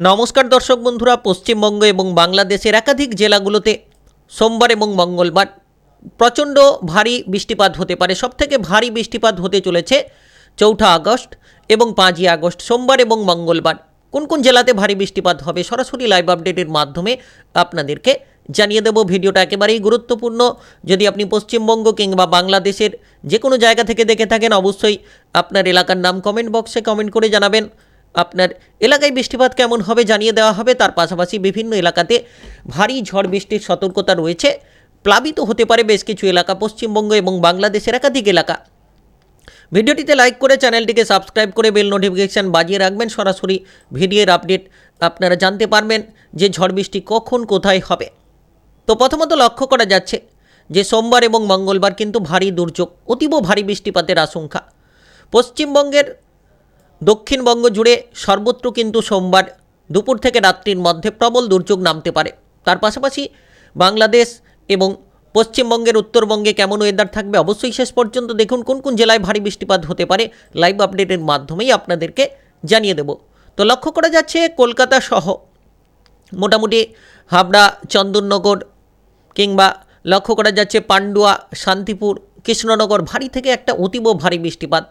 নমস্কার দর্শক বন্ধুরা, পশ্চিমবঙ্গ এবং বাংলাদেশের একাধিক জেলাগুলোতে সোমবার এবং মঙ্গলবার প্রচণ্ড ভারী বৃষ্টিপাত হতে পারে। সবথেকে ভারী বৃষ্টিপাত হতে চলেছে চৌঠা আগস্ট এবং পাঁচই আগস্ট, সোমবার এবং মঙ্গলবার। কোন কোন জেলাতে ভারী বৃষ্টিপাত হবে সরাসরি লাইভ আপডেটের মাধ্যমে আপনাদেরকে জানিয়ে দেব। ভিডিওটা একেবারেই গুরুত্বপূর্ণ। যদি আপনি পশ্চিমবঙ্গ কিংবা বাংলাদেশের যে কোনো জায়গা থেকে দেখে থাকেন, অবশ্যই আপনার এলাকার নাম কমেন্ট বক্সে কমেন্ট করে জানাবেন। আপনার এলাকায় বৃষ্টিপাত কেমন হবে জানিয়ে দেওয়া হবে। তার পাশাপাশি বিভিন্ন এলাকাতে ভারী ঝড় বৃষ্টির সতর্কতা রয়েছে। প্লাবিত হতে পারে বেশ কিছু এলাকা, পশ্চিমবঙ্গ এবং বাংলাদেশের একাধিক এলাকা। ভিডিওটিতে লাইক করে চ্যানেলটিকে সাবস্ক্রাইব করে বেল নোটিফিকেশান বাজিয়ে রাখবেন। সরাসরি ভিডিওর আপডেট আপনারা জানতে পারবেন যে ঝড় বৃষ্টি কখন, কোথায় হবে। তো প্রথমত লক্ষ্য করা যাচ্ছে যে সোমবার এবং মঙ্গলবার কিন্তু ভারী দুর্যোগ, অতীব ভারী বৃষ্টিপাতের আশঙ্কা। পশ্চিমবঙ্গের দক্ষিণবঙ্গ জুড়ে সর্বত্র কিন্তু সোমবার দুপুর থেকে রাত্রির মধ্যে প্রবল দুর্যোগ নামতে পারে। তার পাশাপাশি বাংলাদেশ এবং পশ্চিমবঙ্গের উত্তরবঙ্গে কেমন ওয়েদার থাকবে অবশ্যই শেষ পর্যন্ত দেখুন কোন কোন জেলায় ভারী বৃষ্টিপাত হতে পারে। লাইভ আপডেটের মাধ্যমেই আপনাদেরকে জানিয়ে দেব। তো লক্ষ্য করা যাচ্ছে কলকাতা সহ মোটামুটি হাবড়া, চন্দননগর কিংবা লক্ষ্য করা যাচ্ছে পান্ডুয়া, শান্তিপুর, কৃষ্ণনগর ভারী থেকে একটা অতীব ভারী বৃষ্টিপাত।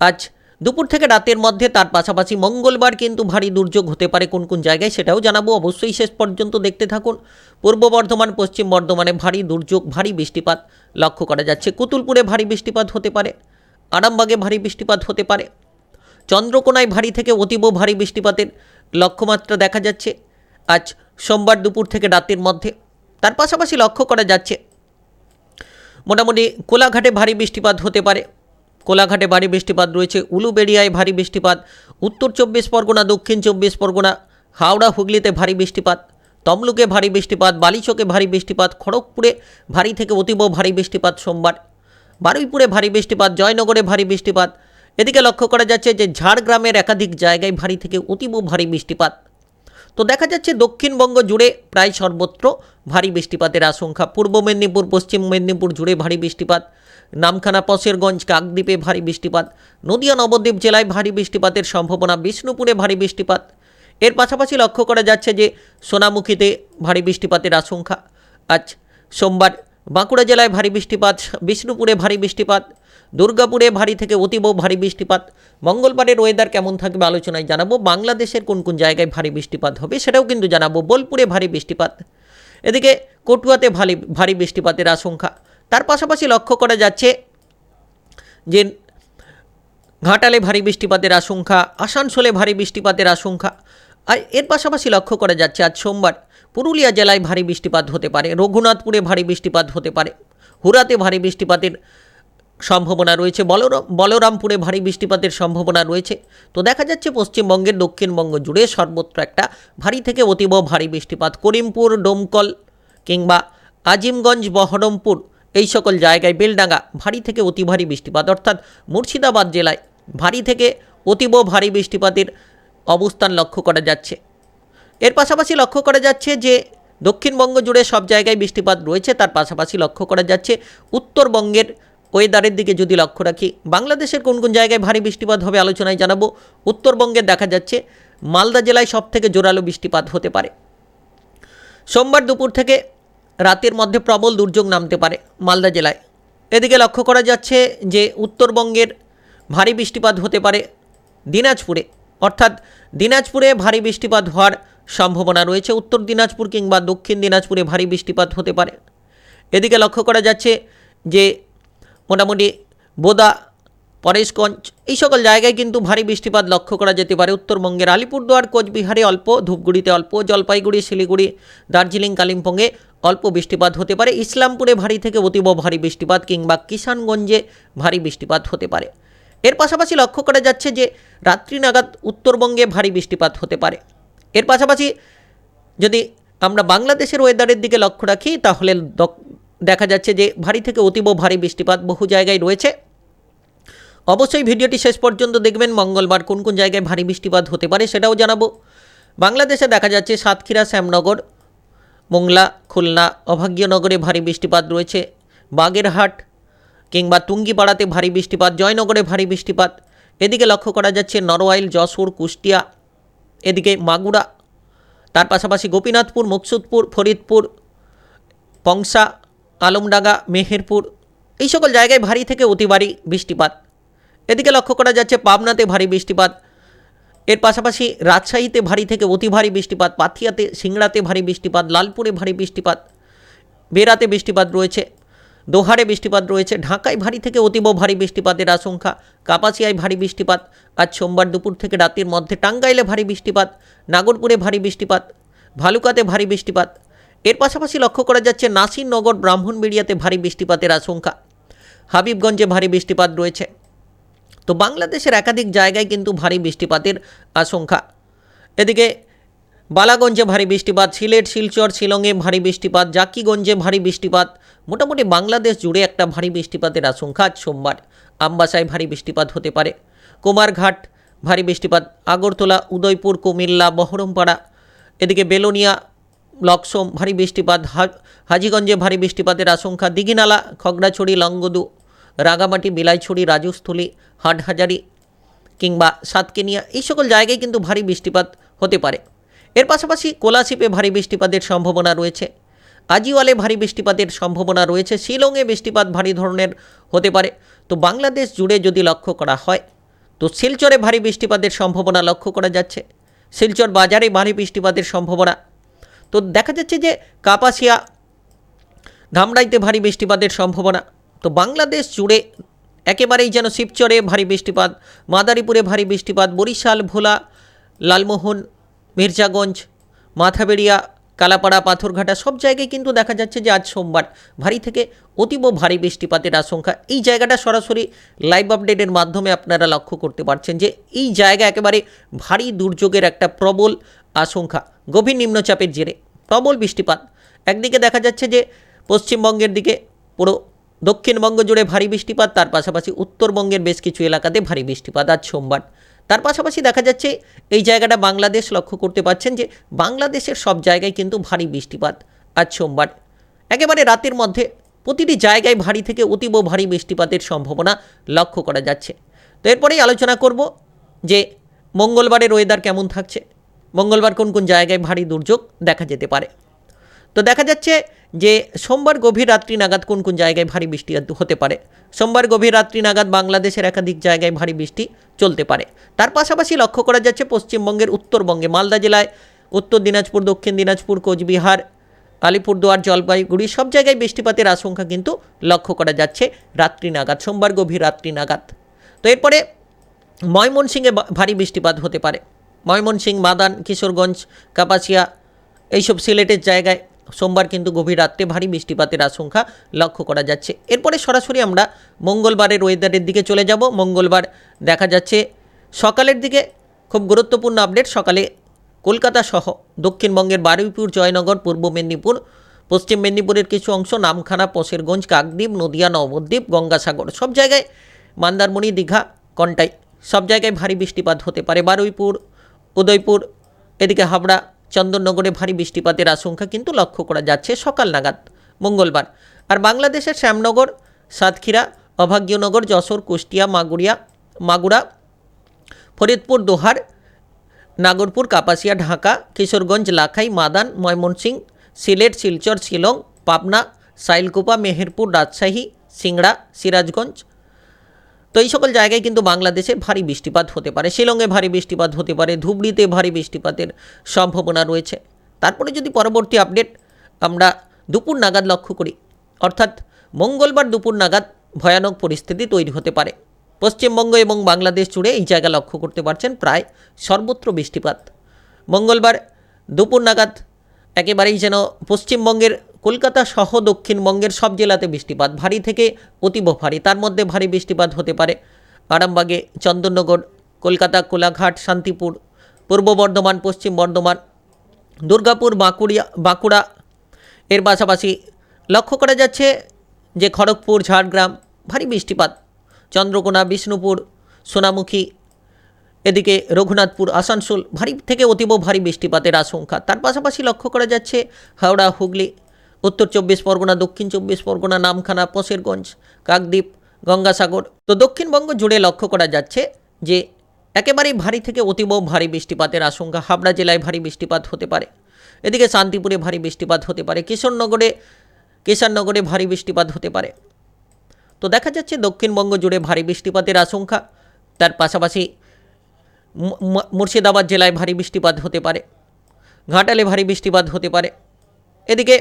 আজ দুপুর থেকে রাতের মধ্যে তার পাশাপাশি মঙ্গলবার কিন্তু ভারী দুর্যোগ হতে পারে কোন কোন জায়গায় সেটাও জানাব। অবশ্যই শেষ পর্যন্ত দেখতে থাকুন। পূর্ব বর্ধমান, পশ্চিম বর্ধমানে ভারী দুর্যোগ, ভারী বৃষ্টিপাত লক্ষ্য করা যাচ্ছে। কুতুলপুরে ভারী বৃষ্টিপাত হতে পারে, আরামবাগে ভারী বৃষ্টিপাত হতে পারে, চন্দ্রকোনায় ভারী থেকে অতীব ভারী বৃষ্টিপাতের লক্ষ্যমাত্রা দেখা যাচ্ছে। আজ সোমবার দুপুর থেকে রাতের মধ্যে তার পাশাপাশি লক্ষ্য করা যাচ্ছে। মোটামুটি কোলাঘাটে ভারী বৃষ্টিপাত হতে পারে কোলাঘাটে ভারী বৃষ্টিপাত রয়েছে, উলুবেড়িয়ায় ভারী বৃষ্টিপাত, উত্তর চব্বিশ পরগনা, দক্ষিণ চব্বিশ পরগনা, হাওড়া, হুগলিতে ভারী বৃষ্টিপাত, তমলুকে ভারী বৃষ্টিপাত, বালিচকে ভারী বৃষ্টিপাত, খড়গপুরে ভারী থেকে অতীব ভারী বৃষ্টিপাত সোমবার। বারুইপুরে ভারী বৃষ্টিপাত, জয়নগরে ভারী বৃষ্টিপাত। এদিকে লক্ষ্য করা যাচ্ছে যে ঝাড়গ্রামের একাধিক জায়গায় ভারী থেকে অতীব ভারী বৃষ্টিপাত। তো দেখা যাচ্ছে দক্ষিণবঙ্গ জুড়ে প্রায় সর্বত্র ভারী বৃষ্টিপাতের আশঙ্কা। পূর্ব মেদিনীপুর, পশ্চিম মেদিনীপুর জুড়ে ভারী বৃষ্টিপাত। নামখানা পশেরগঞ্জ কাকদ্বীপে ভারী বৃষ্টিপাত। নদিয়া, নবদ্বীপ জেলায় ভারী বৃষ্টিপাতের সম্ভাবনা। বিষ্ণুপুরে ভারী বৃষ্টিপাত। এর পাশাপাশি লক্ষ্য করা যাচ্ছে যে সোনামুখীতে ভারী বৃষ্টিপাতের আশঙ্কা। আজ সোমবার বাঁকুড়া জেলায় ভারী বৃষ্টিপাত, বিষ্ণুপুরে ভারী বৃষ্টিপাত। দুর্গাপুরে ভারী থেকে অতীব ভারী বৃষ্টিপাত। মঙ্গলবারের ওয়েদার কেমন থাকবে আলোচনায় জানাব। বাংলাদেশের কোন কোন জায়গায় ভারী বৃষ্টিপাত হবে সেটাও কিন্তু জানাব। বোলপুরে ভারী বৃষ্টিপাত। এদিকে কটুয়াতে ভারী ভারী বৃষ্টিপাতের আশঙ্কা। তার পাশাপাশি লক্ষ্য করা যাচ্ছে যে ঘাটালে ভারী বৃষ্টিপাতের আশঙ্কা, আসানসোলে ভারী বৃষ্টিপাতের আশঙ্কা। আর এর পাশাপাশি লক্ষ্য করা যাচ্ছে, আজ সোমবার পুরুলিয়া জেলায় ভারী বৃষ্টিপাত হতে পারে। রঘুনাথপুরে ভারী বৃষ্টিপাত হতে পারে। হুরাতে ভারী বৃষ্টিপাতের সম্ভাবনা রয়েছে। বলরাম বলরামপুরে ভারী বৃষ্টিপাতের সম্ভাবনা রয়েছে। তো দেখা যাচ্ছে পশ্চিমবঙ্গের দক্ষিণবঙ্গ জুড়ে সর্বত্র একটা ভারী থেকে অতীব ভারী বৃষ্টিপাত। করিমপুর, ডোমকল কিংবা আজিমগঞ্জ, বহরমপুর এই সকল জায়গায় বেলডাঙ্গা ভারী থেকে অতি ভারী বৃষ্টিপাত। অর্থাৎ মুর্শিদাবাদ জেলায় ভারী থেকে অতীব ভারী বৃষ্টিপাতের অবস্থান লক্ষ্য করা যাচ্ছে। এর পাশাপাশি লক্ষ্য করা যাচ্ছে যে দক্ষিণবঙ্গ জুড়ে সব জায়গায় বৃষ্টিপাত রয়েছে। তার পাশাপাশি লক্ষ্য করা যাচ্ছে উত্তরবঙ্গের ওয়েদারের দিকে যদি লক্ষ্য রাখি, বাংলাদেশের কোন কোন জায়গায় ভারী বৃষ্টিপাত হবে আলোচনায় জানাব। উত্তরবঙ্গে দেখা যাচ্ছে, মালদা জেলায় সব থেকে জোরালো বৃষ্টিপাত হতে পারে। সোমবার দুপুর থেকে রাতের মধ্যে প্রবল দুর্যোগ নামতে পারে মালদা জেলায়। এদিকে লক্ষ্য করা যাচ্ছে যে, উত্তরবঙ্গের ভারী বৃষ্টিপাত হতে পারে দিনাজপুরে। অর্থাৎ দিনাজপুরে ভারী বৃষ্টিপাত হওয়ার সম্ভাবনা রয়েছে। উত্তর দিনাজপুর কিংবা দক্ষিণ দিনাজপুরে ভারী বৃষ্টিপাত হতে পারে। এদিকে লক্ষ্য করা যাচ্ছে যে মোটামুটি বোদা, পরেশগঞ্জ, এই সকল জায়গায় কিন্তু ভারী বৃষ্টিপাত লক্ষ্য করা যেতে পারে। উত্তরবঙ্গের আলিপুরদুয়ার, কোচবিহারে অল্প, ধূপগুড়িতে অল্প, জলপাইগুড়ি, শিলিগুড়ি, দার্জিলিং, কালিম্পংয়ে অল্প বৃষ্টিপাত হতে পারে। ইসলামপুরে ভারী থেকে অতীব ভারী বৃষ্টিপাত কিংবা কিষানগঞ্জে ভারী বৃষ্টিপাত হতে পারে। এর পাশাপাশি লক্ষ্য করা যাচ্ছে যে, রাত্রি নাগাদ উত্তরবঙ্গে ভারী বৃষ্টিপাত হতে পারে। এর পাশাপাশি যদি আমরা বাংলাদেশের ওয়েদারের দিকে লক্ষ্য রাখি, তাহলে দেখা যাচ্ছে যে ভারী থেকে অতীব ভারী বৃষ্টিপাত বহু জায়গায় রয়েছে। অবশ্যই ভিডিওটি শেষ পর্যন্ত দেখবেন। মঙ্গলবার কোন কোন জায়গায় ভারী বৃষ্টিপাত হতে পারে সেটাও জানাব। বাংলাদেশে দেখা যাচ্ছে সাতক্ষীরা, শ্যামনগর, মোংলা, খুলনা, অভাগ্যনগরে ভারী বৃষ্টিপাত রয়েছে। বাগেরহাট কিংবা টুঙ্গিপাড়াতে ভারী বৃষ্টিপাত, জয়নগরে ভারী বৃষ্টিপাত। এদিকে লক্ষ্য করা যাচ্ছে নরওয়াইল, যশোর, কুষ্টিয়া, এদিকে মাগুরা। তার পাশাপাশি গোপীনাথপুর, মুকসুদপুর, ফরিদপুর, পংসা আলমডাঙ্গা মেহেরপুর, এই সকল জায়গায় ভারী থেকে অতি ভারী বৃষ্টিপাত। এদিকে লক্ষ্য করা যাচ্ছে পাবনাতে ভারী বৃষ্টিপাত। এর পাশাপাশি রাজশাহীতে ভারী থেকে অতি ভারী বৃষ্টিপাত, পাথিয়াতে, সিংড়াতে ভারী বৃষ্টিপাত, লালপুরে ভারী বৃষ্টিপাত বেরাতে বৃষ্টিপাত রয়েছে, দোহারে বৃষ্টিপাত রয়েছে, ঢাকায় ভারী থেকে অতীব ভারী বৃষ্টিপাতের আশঙ্কা, কাপাসিয়ায় ভারী বৃষ্টিপাত, আজ সোমবার দুপুর থেকে রাতের মধ্যে টাঙ্গাইলে ভারী বৃষ্টিপাত, নাগরপুরে ভারী বৃষ্টিপাত, ভালুকাতে ভারী বৃষ্টিপাত এর পাশাপাশি লক্ষ্য করা যাচ্ছে নাসিরনগর ব্রাহ্মণবেড়িয়াতে ভারী বৃষ্টিপাতের আশঙ্কা। হাবিবগঞ্জে ভারী বৃষ্টিপাত রয়েছে। তো বাংলাদেশের একাধিক জায়গায় কিন্তু ভারী বৃষ্টিপাতের আশঙ্কা। এদিকে বালাগঞ্জে ভারী বৃষ্টিপাত, সিলেট, শিলচর, শিলংয়ে ভারী বৃষ্টিপাত, জাকিগঞ্জে ভারী বৃষ্টিপাত, মোটামুটি বাংলাদেশ জুড়ে একটা ভারী বৃষ্টিপাতের আশঙ্কা আজ সোমবার। আমবাসায় ভারী বৃষ্টিপাত হতে পারে। কুমারঘাট ভারী বৃষ্টিপাত, আগরতলা, উদয়পুর, কুমিল্লা, বহরমপাড়া। এদিকে বেলোনিয়া লক্সম ভারী বৃষ্টিপাত হাজীগঞ্জে ভারী বৃষ্টিপাতের আশঙ্কা, দিঘিনালা, খগড়াছড়ি, লংগদু রাগামাটি বিলাইছড়ি, রাজস্থলী, হাটহাজারি কিংবা সাতকেনিয়া, এই সকল জায়গায় কিন্তু ভারী বৃষ্টিপাত হতে পারে। এর পাশাপাশি কোলাশিপে ভারী বৃষ্টিপাতের সম্ভাবনা রয়েছে। আজিওয়ালে ভারী বৃষ্টিপাতের সম্ভাবনা রয়েছে। শিলংয়ে বৃষ্টিপাত ভারী ধরনের হতে পারে। তো বাংলাদেশ জুড়ে যদি লক্ষ্য করা হয়, তো শিলচরে ভারী বৃষ্টিপাতের সম্ভাবনা লক্ষ্য করা যাচ্ছে। শিলচর বাজারে ভারী বৃষ্টিপাতের সম্ভাবনা তো দেখা যাচ্ছে যে কাপাসিয়া ধামরাইতে ভারী বৃষ্টিপাতের সম্ভাবনা। তো বাংলাদেশ জুড়ে একেবারেই যেন শিবচরে ভারী বৃষ্টিপাত, মাদারীপুরে ভারী বৃষ্টিপাত, বরিশাল, ভোলা, লালমোহন, মির্জাগঞ্জ, মাথাবেড়িয়া, কালাপাড়া, পাথরঘাটা সব জায়গায় কিন্তু দেখা যাচ্ছে যে আজ সোমবার ভারী থেকে অতীব ভারী বৃষ্টিপাতের আশঙ্কা। এই জায়গাটা সরাসরি লাইভ আপডেটের মাধ্যমে আপনারা লক্ষ্য করতে পারছেন যে এই জায়গা একেবারে ভারী দুর্যোগের একটা প্রবল আশঙ্কা। গভীর নিম্নচাপের জেরে প্রবল বৃষ্টিপাত। একদিকে দেখা যাচ্ছে যে পশ্চিমবঙ্গের দিকে পুরো দক্ষিণবঙ্গ জুড়ে ভারী বৃষ্টিপাত, তার পাশাপাশি উত্তরবঙ্গের বেশ কিছু এলাকাতে ভারী বৃষ্টিপাত আজ সোমবার। তার পাশাপাশি দেখা যাচ্ছে এই জায়গাটা বাংলাদেশ লক্ষ্য করতে পারছেন যে বাংলাদেশের সব জায়গায় কিন্তু ভারী বৃষ্টিপাত আজ সোমবার। একেবারে রাতের মধ্যে প্রতিটি জায়গায় ভারী থেকে অতীব ভারী বৃষ্টিপাতের সম্ভাবনা লক্ষ্য করা যাচ্ছে। তো এরপরেই আলোচনা করব যে মঙ্গলবারের ওয়েদার কেমন থাকছে। মঙ্গলবার কোন কোন জায়গায় ভারী দুর্যোগ দেখা যেতে পারে? তো দেখা যাচ্ছে যে সোমবার গভীর রাত্রি নাগাদ কোন কোন জায়গায় ভারী বৃষ্টি হতে পারে? সোমবার গভীর রাত্রি নাগাদ বাংলাদেশের একাধিক জায়গায় ভারী বৃষ্টি চলতে পারে। তার পাশাপাশি লক্ষ্য করা যাচ্ছে পশ্চিমবঙ্গের উত্তরবঙ্গে, মালদা জেলায় উত্তর দিনাজপুর, দক্ষিণ দিনাজপুর, কোচবিহার আলিপুরদুয়ার জলপাইগুড়ি সব জায়গায় বৃষ্টিপাতের আশঙ্কা কিন্তু লক্ষ্য করা যাচ্ছে রাত্রি নাগাদ, সোমবার গভীর রাত্রি নাগাদ। তো এরপরে ময়মনসিংহে ভারী বৃষ্টিপাত হতে পারে। ময়মনসিংহ, মাদান, কিশোরগঞ্জ, কাপাসিয়া এইসব সিলেটের জায়গায় সোমবার কিন্তু গভীর রাত্রে ভারী বৃষ্টিপাতের আশঙ্কা লক্ষ্য করা যাচ্ছে। এরপরে সরাসরি আমরা মঙ্গলবারের ওয়েদারের দিকে চলে যাব। মঙ্গলবার দেখা যাচ্ছে সকালের দিকে খুব গুরুত্বপূর্ণ আপডেট সকালে কলকাতা সহ দক্ষিণবঙ্গের বারুইপুর, জয়নগর, পূর্ব মেদিনীপুর, পশ্চিম মেদিনীপুরের কিছু অংশ, নামখানা পশেরগঞ্জ কাকদ্বীপ, নদিয়া, নবদ্বীপ, গঙ্গাসাগর সব জায়গায় মান্দারমণি, দীঘা, কন্টাই সব জায়গায় ভারী বৃষ্টিপাত হতে পারে। বারুইপুর উদয়পুর। এদিকে হাবড়া, চন্দননগরে ভারী বৃষ্টিপাতের আশঙ্কা কিন্তু লক্ষ্য করা যাচ্ছে সকাল নাগাদ, মঙ্গলবার। আর বাংলাদেশের শ্যামনগর, সাতক্ষীরা, অভাগ্যনগর, যশোর, কুষ্টিয়া, মাগুরিয়া, মাগুরা, ফরিদপুর, দোহার, নাগরপুর, কাপাসিয়া, ঢাকা, কিশোরগঞ্জ, লাখাই, মাদান ময়মনসিং সিলেট, শিলচর, শিলং, পাবনা, সাইলকুপা, মেহেরপুর, রাজশাহী, সিংড়া, সিরাজগঞ্জ তো এই সকল জায়গায় কিন্তু বাংলাদেশে ভারী বৃষ্টিপাত হতে পারে। শিলংয়ে ভারী বৃষ্টিপাত হতে পারে, ধুবড়িতে ভারী বৃষ্টিপাতের সম্ভাবনা রয়েছে। তারপরে যদি পরবর্তী আপডেট আমরা দুপুর নাগাদ লক্ষ্য করি, অর্থাৎ মঙ্গলবার দুপুর নাগাদ ভয়ানক পরিস্থিতি তৈরি হতে পারে। পশ্চিমবঙ্গ এবং বাংলাদেশ জুড়ে এই জায়গা লক্ষ্য করতে পারছেন প্রায় সর্বত্র বৃষ্টিপাত। মঙ্গলবার দুপুর নাগাদ একেবারেই যেন পশ্চিমবঙ্গের কলকাতা সহ দক্ষিণবঙ্গের সব জেলাতে বৃষ্টিপাত। ভারী থেকে অতীব ভারী, তার মধ্যে ভারী বৃষ্টিপাত হতে পারে আরামবাগে, চন্দননগর, কলকাতা, কোলাঘাট, শান্তিপুর, পূর্ব বর্ধমান, পশ্চিম বর্ধমান, দুর্গাপুর, বাঁকুড়িয়া, বাঁকুড়া, এর পাশাপাশি লক্ষ্য করা যাচ্ছে যে খড়গপুর, ঝাড়গ্রাম, ভারী বৃষ্টিপাত। চন্দ্রকোনা, বিষ্ণুপুর, সোনামুখী, এদিকে রঘুনাথপুর, আসানসোল, ভারী থেকে অতীব ভারী বৃষ্টিপাতের আশঙ্কা। তার পাশাপাশি লক্ষ্য করা যাচ্ছে হাওড়া, হুগলি উত্তর চব্বিশ পরগনা, দক্ষিণ চব্বিশ পরগনা, নামখানা পশেরগঞ্জ কাকদ্বীপ, গঙ্গাসাগর। তো দক্ষিণবঙ্গ জুড়ে লক্ষ্য করা যাচ্ছে যে একেবারেই ভারী থেকে অতীব ভারী বৃষ্টিপাতের আশঙ্কা হাবড়া জেলায় ভারী বৃষ্টিপাত হতে পারে। এদিকে শান্তিপুরে ভারী বৃষ্টিপাত হতে পারে, কিশোরনগরে কিষাননগরে ভারী বৃষ্টিপাত হতে পারে। তো দেখা যাচ্ছে দক্ষিণবঙ্গ জুড়ে ভারী বৃষ্টিপাতের আশঙ্কা, তার পাশাপাশি মুর্শিদাবাদ জেলায় ভারী বৃষ্টিপাত হতে পারে, ঘাটালে ভারী বৃষ্টিপাত হতে পারে। এদিকে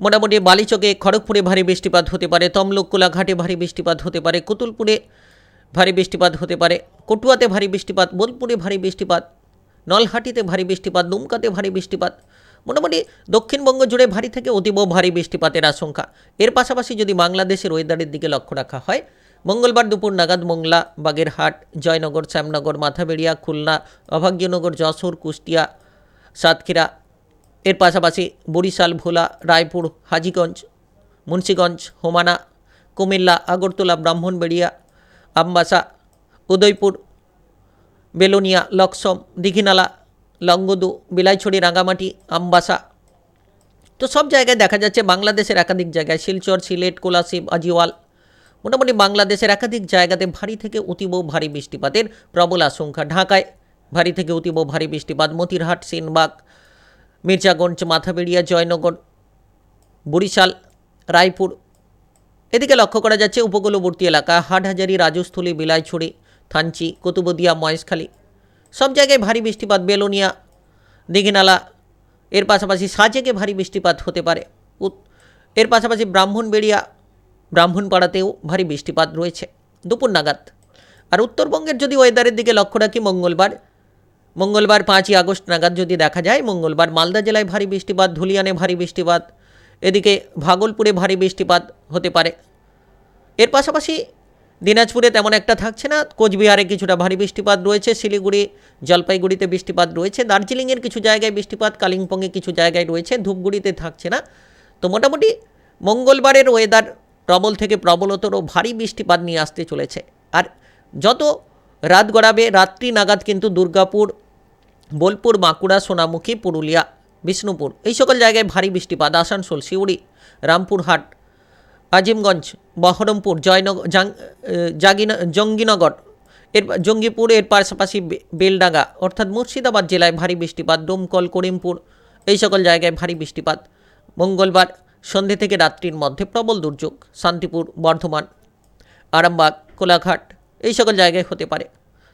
মোটামুটি বালিচকে খড়গপুরে ভারী বৃষ্টিপাত হতে পারে তমলুক কোলাঘাটে ভারী বৃষ্টিপাত হতে পারে, কুতুলপুরে ভারী বৃষ্টিপাত হতে পারে, কটুয়াতে ভারী বৃষ্টিপাত, বোলপুরে ভারী বৃষ্টিপাত, নলহাটিতে ভারী বৃষ্টিপাত, দুমকাতে ভারী বৃষ্টিপাত, মোটামুটি দক্ষিণবঙ্গ জুড়ে ভারী থেকে অতীব ভারী বৃষ্টিপাতের আশঙ্কা। এর পাশাপাশি যদি বাংলাদেশের ওয়েদারের দিকে লক্ষ্য রাখা হয়, মঙ্গলবার দুপুর নাগাদ মোংলা, বাগেরহাট, জয়নগর, শ্যামনগর, মাথাবেড়িয়া, খুলনা, অভাগ্যনগর, যশোর, কুষ্টিয়া, সাতক্ষীরা এর পাশাপাশি বরিশাল, ভোলা, রায়পুর, হাজিগঞ্জ, মুন্সীগঞ্জ, হোমানা, কুমিল্লা, আগরতলা, ব্রাহ্মণবেড়িয়া, আমবাসা, উদয়পুর, বেলোনিয়া, লক্সম, দীঘিনালা লঙ্গদু বিলাইছড়ি রাঙামাটি আমবাসা। তো সব জায়গায় দেখা যাচ্ছে বাংলাদেশের একাধিক জায়গায় শিলচর, সিলেট কোলাশিব আজিওয়াল। মোটামুটি বাংলাদেশের একাধিক জায়গাতে ভারী থেকে অতীব ভারী বৃষ্টিপাতের প্রবল আশঙ্কা। ঢাকায় ভারী থেকে অতীব ভারী বৃষ্টিপাত, মতিরহাট, সেনবাগ মির্জাগঞ্জ, মাথাবেড়িয়া, জয়নগর, বরিশাল, রায়পুর। এদিকে লক্ষ্য করা যাচ্ছে, উপকূলবর্তী এলাকা, হাটহাজারি, রাজস্থলী, বিলাইছড়ি, থানচি, কুতুবদিয়া, মহেশখালী। সব জায়গায় ভারী বৃষ্টিপাত, বেলোনিয়া, দিঘিনালা। এর পাশাপাশি সাজেকে ভারী বৃষ্টিপাত হতে পারে। এর পাশাপাশি ব্রাহ্মণবেড়িয়া, ব্রাহ্মণপাড়াতেও ভারী বৃষ্টিপাত রয়েছে। দুপুর নাগাদ। আর উত্তরবঙ্গের যদি ওয়েদারের দিকে লক্ষ্য রাখি, মঙ্গলবার মঙ্গলবার পাঁচই আগস্ট নাগাদ যদি দেখা যায়, মঙ্গলবার মালদা জেলায় ভারী বৃষ্টিপাত, ধুলিয়ানে ভারী বৃষ্টিপাত, এদিকে ভাগলপুরে ভারী বৃষ্টিপাত হতে পারে। এর পাশাপাশি দিনাজপুরে তেমন একটা থাকছে না, কোচবিহারে কিছুটা ভারী বৃষ্টিপাত রয়েছে, শিলিগুড়ি, জলপাইগুড়িতে বৃষ্টিপাত রয়েছে, দার্জিলিংয়ের কিছু জায়গায় বৃষ্টিপাত, কালিম্পংয়ে কিছু জায়গায় রয়েছে, ধূপগুড়িতে থাকছে না। তো মোটামুটি মঙ্গলবারের ওয়েদার প্রবল থেকে প্রবলতর ভারী বৃষ্টিপাত নিয়ে আসতে চলেছে। আর যত রাত গড়াবে, রাত্রি নাগাদ কিন্তু দুর্গাপুর বোলপুর, বাঁকুড়া, সোনামুখী, পুরুলিয়া, বিষ্ণুপুর। এই সকল জায়গায় ভারী বৃষ্টিপাত, আসানসোল সিউড়ি রামপুরহাট, আজিমগঞ্জ, বহরমপুর জয়নগর জাগিনা, জঙ্গিনগর, এর জঙ্গিপুর, এর পাশাপাশি বেলডাঙ্গা, অর্থাৎ মুর্শিদাবাদ জেলায় ভারী বৃষ্টিপাত, ডোমকল, করিমপুর, এই সকল জায়গায় ভারী বৃষ্টিপাত। মঙ্গলবার সন্ধে থেকে রাত্রির মধ্যে প্রবল দুর্যোগ, শান্তিপুর, বর্ধমান, আরামবাগ, কোলাঘাট, এই সকল জায়গায় হতে পারে।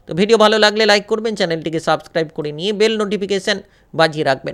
তো ভিডিও ভালো লাগলে লাইক করবেন চ্যানেলটিকে সাবস্ক্রাইব করে নিয়ে বেল নোটিফিকেশান বাজিয়ে রাখবেন।